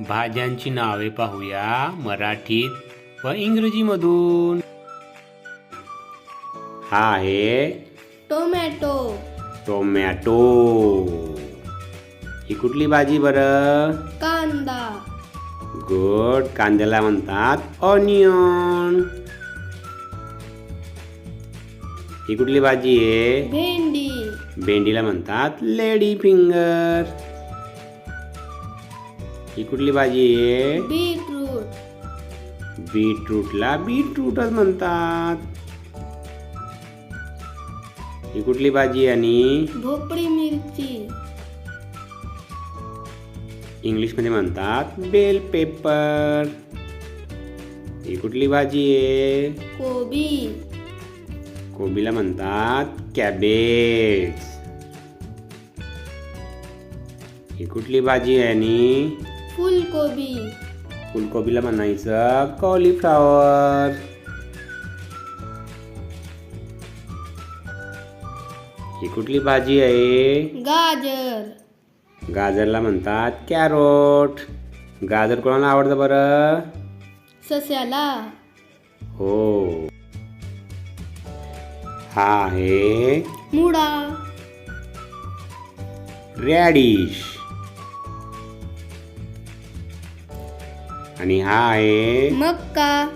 भाज्यांची नावे पाहूया. मराठीत व इंग्रजीमधून. हा आहे टोमॅटो. टोमॅटो. ही कुठली भाजी बरं? कांदा. गुड. कांद्याला म्हणतात ऑनियन. ही कुठली भाजी आहे? भेंडी. भेंडीला म्हणतात लेडी फिंगर. ही कुठली भाजी आहे? बीटरूट. बीटरूटला बीटरूटच म्हणतात. ही कुठली भाजी आहे आणि? भोपळी मिरची. इंग्लिशमध्ये म्हणतात बेल पेपर. ही कुठली भाजी आहे? कोबी. कोबीला म्हणतात कॅबेज. ही कुठली भाजी आहे आणि? फुलकोबी। फुलकोबीला म्हणायचं कॉलीफ्लॉवर. ही कुठली भाजी आहे? गाजर. गाजरला म्हणतात कॅरोट. गाजर कोणाला आवडतं बरं? सस्याला. हो. हा आहे मुळा. रॅडिश. आणि हा आहे मक्का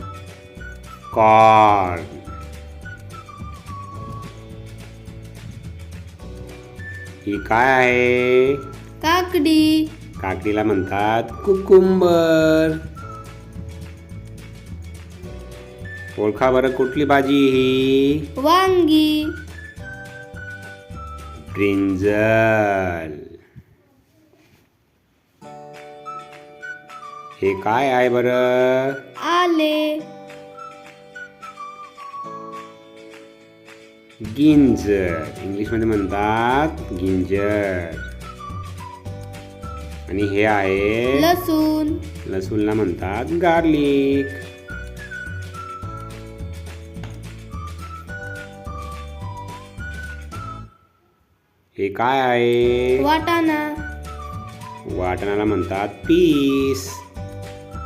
कॉर्न. ही काय आहे? काकडी. काकडीला म्हणतात कुकुंबर. ओळखा बरं कुठली भाजी ही? वांगी. ब्रिंजल. हे काय आहे बरं? आले. गिंजर. इंग्लिशमध्ये म्हणतात गिंजर. आणि हे आहे? लसूण. लसूणला म्हणतात गार्लिक. हे काय आहे? वाटाणा. वाटणाला म्हणतात पीस.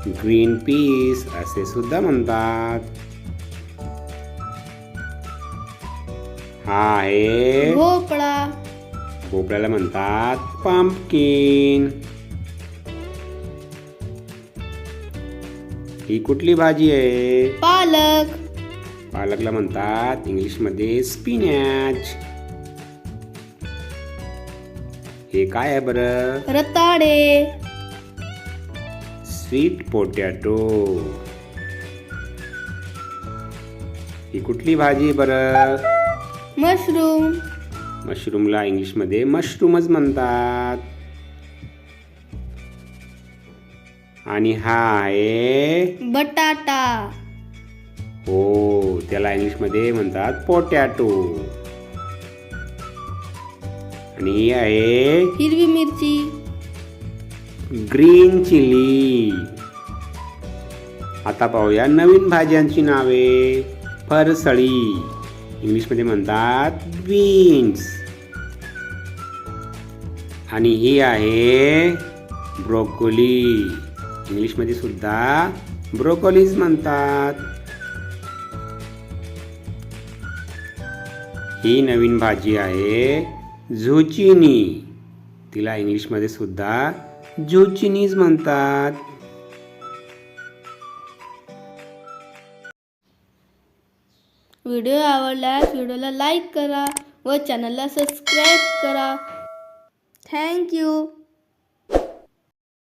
ग्रीन पीस असे सुद्धा म्हणतात हा आहे भोपळा भोपळ्याला म्हणतात पंपकिन ही कुठली भाजी आहे पालक पालकला म्हणतात इंग्लिशमध्ये स्पिनॅच हे काय आहे बरं रताळे स्वीट पोटॅटो ही कुठली भाजी बरं? मशरूम मशरूमला इंग्लिशमध्ये मशरूमच म्हणतात. आणि हा आहे बटाटा. हो त्याला इंग्लिशमध्ये म्हणतात पोटॅटो आणि ही आहे हिरवी मिरची. Green chilli. आता पाहूया नवीन भाज्यांची नावे. फरसळी. इंग्लिशमध्ये म्हणतात बीन्स. आणि ही आहे ब्रोकोली. इंग्लिशमध्ये सुद्धा ब्रोकोलीज म्हणतात. ही नवीन भाजी आहे झुचिनी. तिला इंग्लिशमध्ये सुद्धा झुचिनीज म्हणतात. व्हिडिओ आवडल्यास व्हिडिओला लाईक करा व चॅनलला सबस्क्राईब करा. थँक्यू